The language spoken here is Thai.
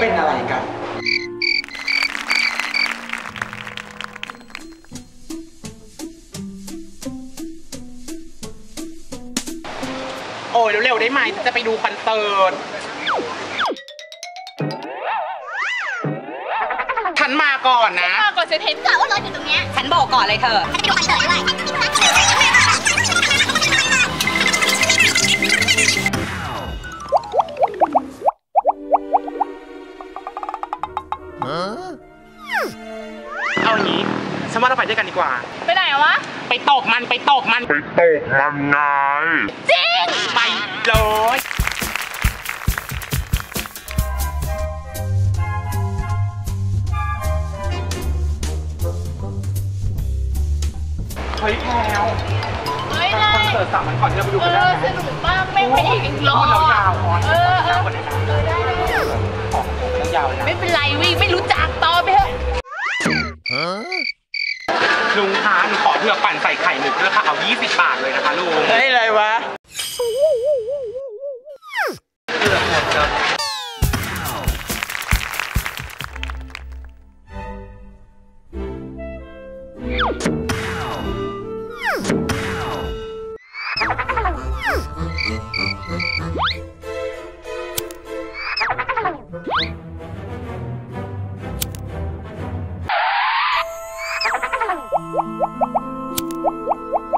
เป็นอะไรกัน โอ้ยเร็วๆได้ไหมจะไปดูคอนเสิร์ตฉันมาก่อนนะ ก่อนจะเห็นกะว่ารถอยู่ตรงเนี้ยฉันบอกก่อนเลยเธอ ฉันไปดูคอนเสิร์ตด้วย เอาอย่างนี้ฉันว่าเราไปด้วยกันดีกว่า ไปไหนอะวะ ไปตกมันไปตกมัน ไปตกมันไงจริง ไปเลยเฮ้ยแพลวเฮ้ยคได้อนเสิร์ตสามวันก่อนที่เราไปดูเอกันได้อไหมสนุกมากแม่งไปอีกรอเรายาวอ่อน เออ ยาไม่เป็นไรวิไม่รู้จักต่อไปเถอะลุงคะหนูขอเพื่อปั่นใส่ไข่หมึกด้วค่ะเอา 20 บาทเลยนะคะลุงได้เลยวะเผือ Thank you.